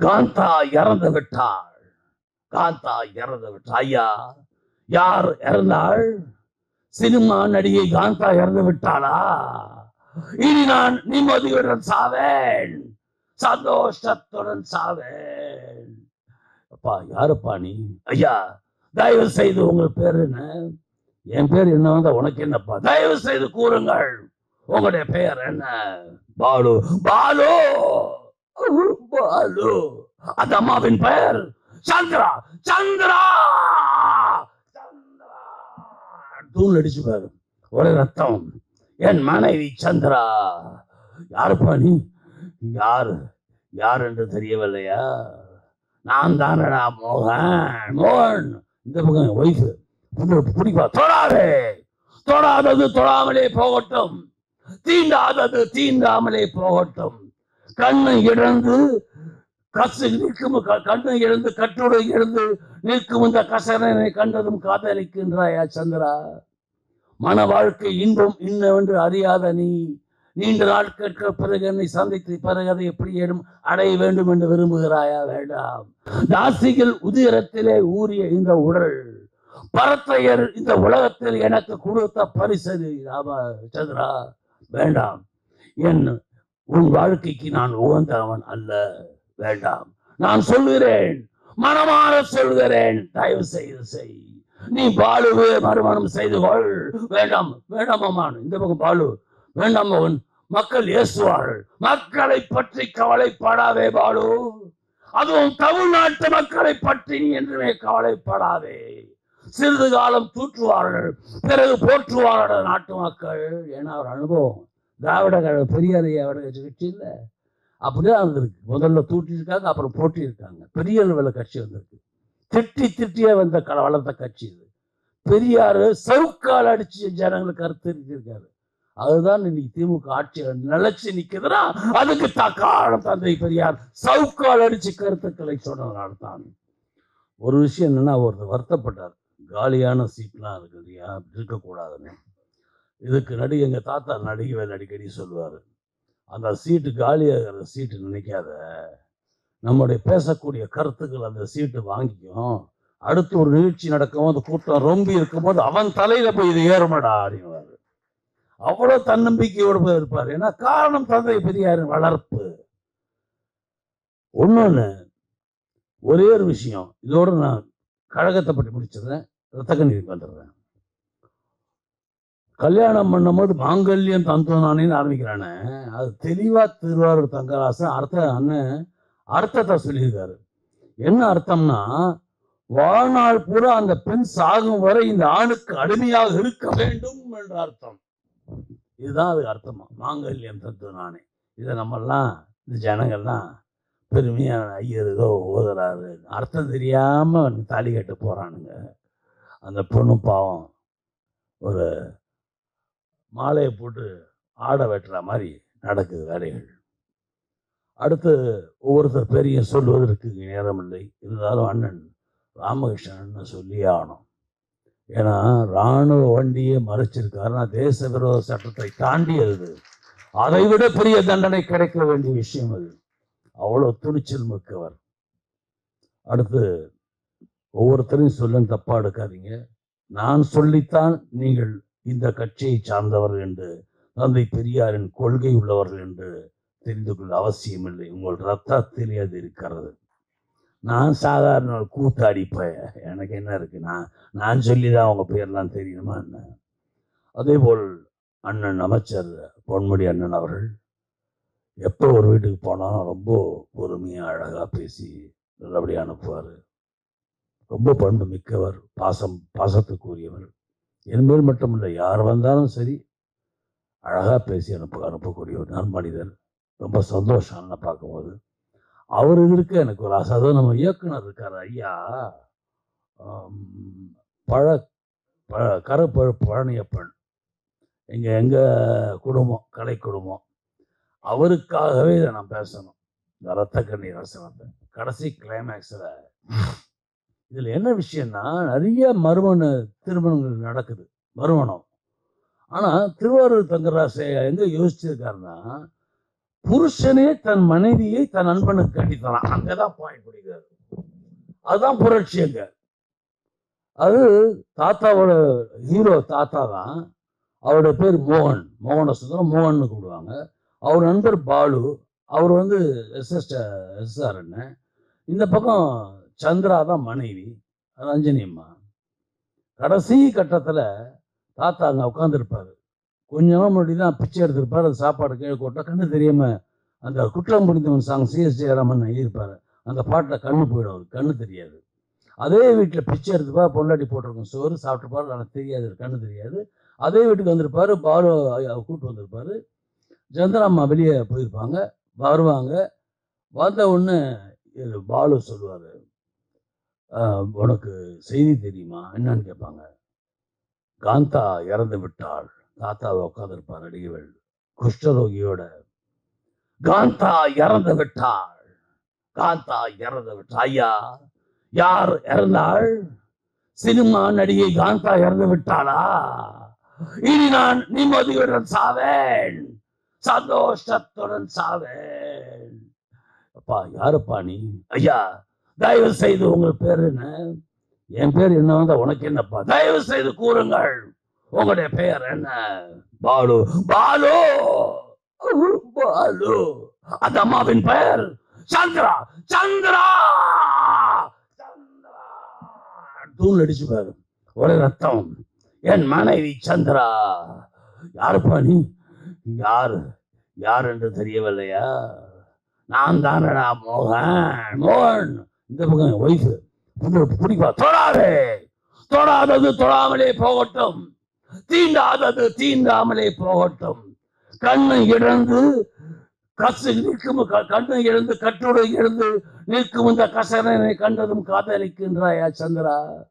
காந்தா இறந்து விட்டாள். காந்தா இறந்து விட்டாள். ஐயா யார் இறந்தாள்? சினிமா நடிகை காந்தா இறந்து விட்டாளா? இனி நான் நிம்மதியுடன் சாவேன். சந்தோஷத்துடன் சாவேன். அப்பா யாருப்பா நீ? ஐயா தயவு செய்து உங்கள் பேர் என்ன? என் பேர் என்ன வந்தா உனக்கு என்னப்பா? தயவு செய்து கூறுங்கள். உங்களுடைய பெயர் என்ன? பாலு. பாலு! பாலு அந்த அம்மாவின் பெயர். சந்திரா சந்திரா! தூள் அடிச்சு பாரு. ஒரே ரத்தம். என் மனைவி சந்திரா. யாருப்பா நீ? யாரு? யார் என்று தெரியவில்லையா? நான் தானடா மோகன். மோகன்! இந்த பக்கம் ஒய்ஃபு பிடிப்பா. தொடாதே. தொடாதது தொடாமலே போகட்டும். தீண்டாதது தீண்டாமலே போகட்டும். கண்ணை இழந்து கசு நிற்கும் க- கண்ணை இழந்து கட்டுரை இழந்து நிற்கும் இந்த கசரனை கண்டதும் காதலிக்கின்றாயா சந்திரா? மன வாழ்க்கை இன்பம் இன்னவென்று அறியாத நீ நீண்ட நாட்களுக்கு பிறகு என்னை சந்தித்து பிறகு அதை எப்படி அடைய வேண்டும் என்று விரும்புகிறாயா? வேண்டாம். நாசிகள் உதிரத்திலே ஊறிய இந்த உடல் பரத்தையர் இந்த உலகத்தில் எனக்கு கொடுத்த பரிசு ஆமா சந்திரா வேண்டாம். என் உன் வாழ்க்கைக்கு நான் உகந்தவன் அல்ல. வேண்டாம். நான் சொல்கிறேன் மனமாற சொல்கிறேன் தயவு செய்து செய். நீ பாலுவே மறுமணம் செய்து கொள். வேண்டாம். வேண்டாம் அம்மான் இந்த பக்கம் பாலு. வேண்டாம் மகன். மக்கள் ஏசுவார்கள். மக்களை பற்றி கவலைப்படாதே பாலு. அதுவும் தமிழ்நாட்டு மக்களை பற்றி நீ என்றுமே கவலைப்படாதே. சிறிது காலம் தூற்றுவார்கள். பிறகு போற்றுவார்கள் நாட்டு மக்கள். ஏன்னா ஒரு அனுபவம். திராவிட கழக பெரியார் கட்சியில் கட்சி இல்லை. அப்படிதான் வந்திருக்கு. முதல்ல தூட்டியிருக்காங்க அப்புறம் போட்டியிருக்காங்க பெரிய அளவில் கட்சி வந்திருக்கு. திட்டி திட்டியே வந்த க வளர்ந்த கட்சி இது. பெரியார் சவுக்கால் அடிச்சு ஜனங்களுக்கு கருத்து இருக்காரு அதுதான் இன்னைக்கு திமுக ஆட்சியில் நிலைச்சு நிக்குதுன்னா அதுக்கு தக்காலம் தந்தை பெரியார் சவுக்கால் அடிச்சு கருத்துக்களை சொன்னதுனால தான். ஒரு விஷயம் என்னன்னா அவர் வருத்தப்பட்டார். காலியான சீட்லாம் இருக்கு இல்லையா? அப்படி இருக்கக்கூடாதுன்னு. இதுக்கு நடிகை எங்கள் தாத்தா நடிகவேல் அடிக்கடி சொல்லுவார். அந்த சீட்டு காலியாகிற சீட்டு நினைக்காத. நம்முடைய பேசக்கூடிய கருத்துக்கள் அந்த சீட்டு வாங்கிக்கும். அடுத்து ஒரு நிகழ்ச்சி நடக்கும்போது கூட்டம் ரொம்பி இருக்கும்போது அவன் தலையில போய் இது ஏறுமடா அப்படின்வாரு அவ்வளோ தன்னம்பிக்கையோடு போய் இருப்பார். ஏன்னா காரணம் தந்தை பெரியாரின் வளர்ப்பு. ஒன்று ஒரே ஒரு விஷயம். இதோட நான் கழகத்தை பற்றி முடிச்சிடுறேன். ரத்த கண்ணீருக்கு வந்துடுறேன். கல்யாணம் பண்ணும்போது மாங்கல்யம் தந்தோனானேன்னு ஆரம்பிக்கிறானே. அது தெளிவா திருவாரூர் தங்கராசன் அர்த்த அண்ணன் அர்த்தத்தை சொல்லியிருக்காரு. என்ன அர்த்தம்னா வாழ்நாள் பூரா அந்த பெண் சாகும் வரை இந்த ஆணுக்கு அடிமையாக இருக்க வேண்டும் என்ற அர்த்தம். இதுதான் அதுக்கு அர்த்தமா. மாங்கல்யம் தத்துவனானே இதை நம்மெல்லாம் இந்த ஜனங்கள்லாம் பெருமையான ஐயருக்கோ ஏதோ ஓதுறாரு. அர்த்தம் தெரியாம தாலி கட்டு போறானுங்க. அந்த பொண்ணு பாவம். ஒரு மாலையை போட்டு ஆடை வெட்டுற மாதிரி நடக்குது வேலைகள். அடுத்து ஒவ்வொருத்தர் பேரையும் சொல்வதற்கு நேரமில்லை. இருந்தாலும் அண்ணன் ராமகிருஷ்ணன் சொல்லியே ஆகணும். ஏன்னா இராணுவ வண்டியை மறைச்சிருக்காருன்னா தேச விரோத சட்டத்தை தாண்டி அது அதை விட பெரிய தண்டனை கிடைக்க வேண்டிய விஷயம் அது. அவ்வளோ துணிச்சல் மிக்கவர். அடுத்து ஒவ்வொருத்தரையும் சொல்ல தப்பாக எடுக்காதீங்க. நான் சொல்லித்தான் நீங்கள் இந்த கட்சியை சார்ந்தவர்கள் என்று தந்தை பெரியாரின் கொள்கை உள்ளவர்கள் என்று தெரிந்து கொள்ள அவசியமில்லை. உங்கள் ரத்தத்திலே அது இருக்கிறது. நான் சாதாரண ஒரு கூத்தாடி எனக்கு என்ன இருக்கு? நான் நான் சொல்லி தான் அவங்க பேர்லாம் தெரியணுமா என்ன? அதே போல் அண்ணன் அமைச்சர் பொன்முடி அண்ணன் அவர்கள் எப்போ ஒரு வீட்டுக்கு போனாலும் ரொம்ப பொறுமையாக அழகாக பேசி நல்லபடியாக அனுப்புவார். ரொம்ப பண்பு மிக்கவர் பாசம் பாசத்துக்குரியவர். என்பது மட்டுமில்லை யார் வந்தாலும் சரி அழகாக பேசி அனுப்ப அனுப்பக்கூடிய ஒரு நன்மனிதர் ரொம்ப சந்தோஷம் என்ன பார்க்கும்போது. அவர் இதற்கு எனக்கு ஒரு ஆசை. அதுவும் நம்ம இயக்குனர் இருக்கார் ஐயா. பழ பழ கருப்பழ பழனியப்பன் எங்கள் எங்கள் குடும்பம் கலை குடும்பம். அவருக்காகவே இதை நான் பேசணும். இந்த ரத்த கண்ணீர் ரசனத்தை கடைசி கிளைமேக்ஸில் இதில் என்ன விஷயம்னா நிறைய மறுமண திருமணங்கள் நடக்குது மறுமணம் ஆனால் திருவாரூர் தங்கராசை எங்க யோசிச்சிருக்காருன்னா புருஷனே தன் மனைவியை தன் நண்பனுக்கு கட்டித்தரான் அங்கதான் பாயிண்ட் பிடிக்கிறாரு. அதுதான் புரட்சி அங்க. அது தாத்தாவோட ஹீரோ தாத்தா தான் அவரோட பேர் மோகன். மோகன சுந்தரம் மோகன்னு கூப்பிடுவாங்க. அவர் நண்பர் பாலு. அவர் வந்து எஸ்எஸ் எஸ்ஆர் என்ன இந்த பக்கம் சந்திரா தான் மனைவி. அது அம்மா. கடைசி கட்டத்தில் தாத்தா அங்கே உட்காந்துருப்பாரு கொஞ்ச நாள் முன்னாடி தான் பிச்சை எடுத்திருப்பார் அது சாப்பாடு கீழே போட்டா கண்ணு தெரியாமல் அந்த குற்றம் புரிந்தவன் சாங் சிஎஸ் ஜெயராமன் எழுதியிருப்பார். அந்த பாட்டில் கண்ணு போயிடும் அவருக்கு கண்ணு தெரியாது. அதே வீட்டில் பிச்சை எடுத்துப்பா பொண்டாட்டி போட்டிருக்கும் சோறு சாப்பிட்டுப்பாரு எனக்கு தெரியாது கண்ணு தெரியாது. அதே வீட்டுக்கு வந்திருப்பாரு பாலு கூப்பிட்டு வந்திருப்பாரு. சந்திராம்மா வெளியே போயிருப்பாங்க வருவாங்க. வந்த ஒன்று இது பாலு சொல்லுவார். உனக்கு செய்தி தெரியுமா? என்னன்னு கேட்பாங்க. காந்தா இறந்து விட்டாள். தாத்தாவை உட்காந்துருப்பார் நடிகர்கள் குஷ்டரோகியோட காந்தா இறந்து விட்டாள். காந்தா இறந்து விட்டாள். ஐயா யார் இறந்தாள்? சினிமா நடிகை காந்தா இறந்து விட்டாளா? இனி நான் நிம்மதியுடன் சாவேன். சந்தோஷத்துடன் சாவேன். அப்பா யாருப்பா நீ? ஐயா தயவு செய்து உங்கள் பேர் என்ன? என் பேர் என்ன வந்தா உனக்கு என்னப்பா? தயவு செய்து கூறுங்கள். உங்களுடைய பெயர் என்ன? பாலு. பாலு! பாலு. அந்த அம்மாவின் பெயர் சந்திரா. சந்திரா! சந்திரா! தூள் அடிச்சு பாரு. ஒரே ரத்தம். என் மனைவி சந்திரா. யாருப்பா நீ? யாரு? யார் என்று தெரியவில்லையா? நான் தானடா மோகன். மோகன்! இந்த பக்கம் ஒய்ஃபு பிடிப்பா. தொடாதே. தொடாதது தொடாமலே போகட்டும். தீண்டாதது தீண்டாமலே போகட்டும். கண்ணை இழந்து கசு நிற்கும் க- கண்ணை இழந்து கட்டுரை இழந்து நிற்கும் இந்த கசரனை கண்டதும் காதலிக்கின்றாயா சந்திரா?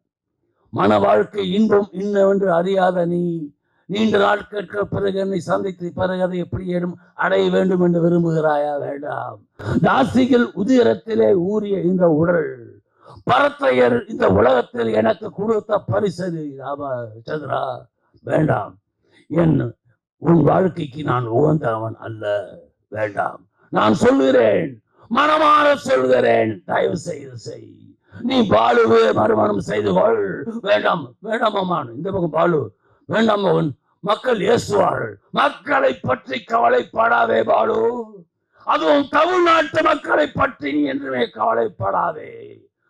மன வாழ்க்கை இன்பம் இன்னவென்று அறியாத நீ நீண்ட நாட்களுக்கு பிறகு என்னை சந்தித்து பிறகு அதை எப்படி அடைய வேண்டும் என்று விரும்புகிறாயா? வேண்டாம். தாசிகள் உதிரத்திலே ஊறிய இந்த உடல் பரத்தையர் இந்த உலகத்தில் எனக்கு கொடுத்த பரிசு. ராமா சந்திரா வேண்டாம். என் உன் வாழ்க்கைக்கு நான் உகந்தவன் அல்ல. வேண்டாம். நான் சொல்கிறேன் மனமாற சொல்கிறேன் தயவு செய்து செய். நீ பாலுவே மறுமணம் செய்து கொள். வேண்டாம் வேண்டாம் அம்மான் இந்த பக்கம் பாலு. வேண்டாம் மக்கள் ஏசுவார்கள். மக்களை பற்றி கவலைப்படாதே பாலு. அதுவும் தமிழ்நாட்டு மக்களை பற்றி நீ என்றுமே கவலைப்படாதே.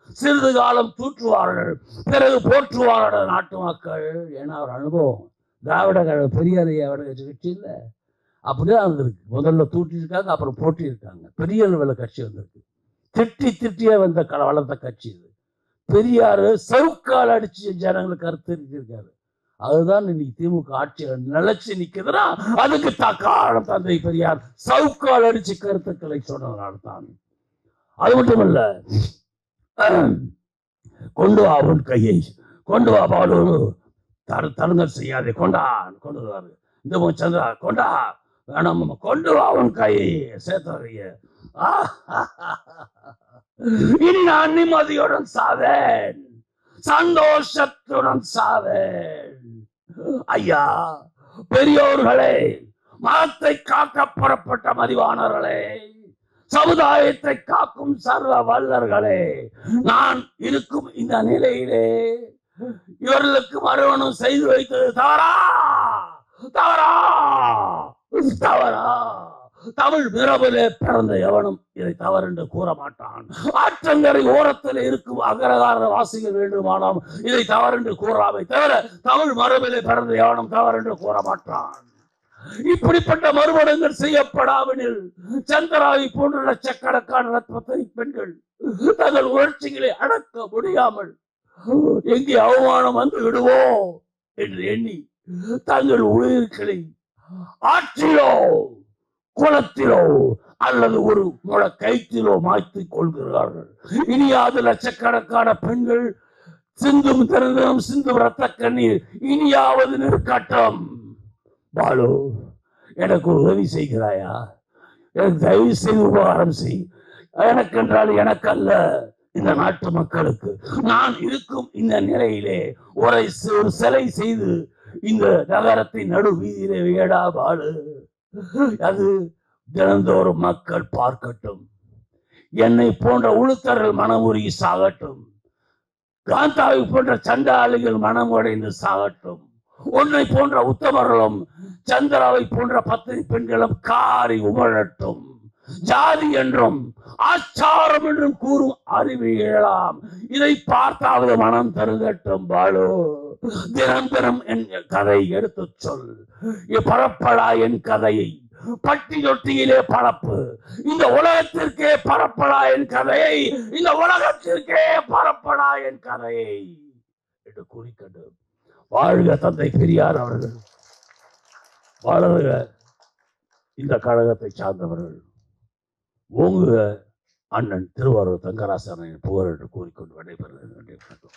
சிறிது காலம் தூற்றுவார்கள் பிறகு போற்றுவார்கள் நாட்டு மக்கள். ஏன்னா அவர் அனுபவம். திராவிட கழக பெரியார் திராவிட கட்சி கட்சி இல்லை. அப்படிதான் இருந்திருக்கு. முதல்ல தூட்டியிருக்காங்க அப்புறம் போட்டியிருக்காங்க பெரிய அளவில் கட்சி வந்திருக்கு. திட்டி திட்டியே வந்த வளர்ந்த கட்சி இது. பெரியார் சவுக்கால் அடிச்சு ஜனங்களுக்கு கருத்து இருக்காரு அதுதான் இன்னைக்கு திமுக ஆட்சியில் நிலைச்சு நிக்குதுன்னா அதுக்கு தக்காலம் தந்தை பெரியார் சவுக்கால் அடிச்சு கருத்துக்களை சொன்னதனால தான். அது மட்டும் இல்ல கொண்டு வா உன் கையை கொண்டு வா பாலு தரு தருங்கள் செய்யாதே கொண்டா கொண்டு வருவாரு. இந்த சந்திரா கொண்டா வேணாம் கொண்டு வா உன் கையை சேர்த்தவரைய இனி நான் நிம்மதியுடன் சாவேன். சந்தோஷத்துடன் சாவேன் ஐயா பெரியோர்களே மதத்தை காக்க புறப்பட்ட மதிவானவர்களே சமுதாயத்தை காக்கும் சர்வ வல்லர்களே நான் இருக்கும் இந்த நிலையிலே இவர்களுக்கு மறுவனும் செய்து வைத்தது தவறா? தவறா? தவறா? தமிழ் மிரபிலே பிறந்த எவனும் இதை தவறு என்று கூற மாட்டான். ஆற்றங்கரை ஓரத்தில் இருக்கும் அகரகார வாசிகள் வேண்டுமானால் இதை தவறு என்று கூறாமை தவிர தமிழ் மரபிலே பிறந்த எவனும் தவறு என்று கூற மாட்டான். இப்படிப்பட்ட மறுமணங்கள் செய்யப்படாவிடில் சந்திராவை போன்ற லட்சக்கணக்கான ரத்னத்தனி பெண்கள் தங்கள் உணர்ச்சிகளை அடக்க முடியாமல் எங்கே அவமானம் வந்து விடுவோம் என்று எண்ணி தங்கள் உயிர்களை ஆற்றிலோ குளத்திலோ அல்லது ஒரு முழ கைத்திலோ மாய்த்துக் கொள்கிறார்கள். இனியாவது லட்சக்கணக்கான பெண்கள் சிந்தும் திறந்தும் சிந்தும் ரத்த கண்ணீர் இனியாவது நிற்கட்டும். பாலு எனக்கு உதவி செய்கிறாயா? எனக்கு தயவு செய்து உபகாரம் செய். எனக்கென்றால் எனக்கு அல்ல இந்த நாட்டு மக்களுக்கு. நான் இருக்கும் இந்த நிலையிலே ஒரு சிலை செய்து இந்த நகரத்தை நடு வீதியிலே வேடா பாலு. அது தினந்தோறும் மக்கள் பார்க்கட்டும். என்னை போன்ற உளுத்தர்கள் மனமுறி சாகட்டும். காந்தாவை போன்ற சண்டாளிகள் மனம் உடைந்து சாகட்டும். உன்னை போன்ற உத்தமர்களும் சந்திராவை போன்ற பத்தினி பெண்களும் காரி உமழட்டும். ஜாதி என்றும் ஆச்சாரம் என்றும் கூறும் அறிவு எழலாம் இதை பார்த்தாவது மனம் தருகட்டும் பாலு. தினம் தினம் என் கதை எடுத்து சொல். பரப்படா என் கதையை பட்டி தொட்டியிலே பரப்பு. இந்த உலகத்திற்கே பரப்படா என் கதையை இந்த உலகத்திற்கே பரப்படா என் கதையை என்று கூறிக்கொண்டு வாழ்க தந்தை பெரியார் அவர்கள். வாழ்க இந்த கழகத்தை சார்ந்தவர்கள். ஓங்குக அண்ணன் திருவாரூர் தங்கராசனின் புகழ் என்று கூறிக்கொண்டு விடைபெறுகிறேன் நன்றி வணக்கம்.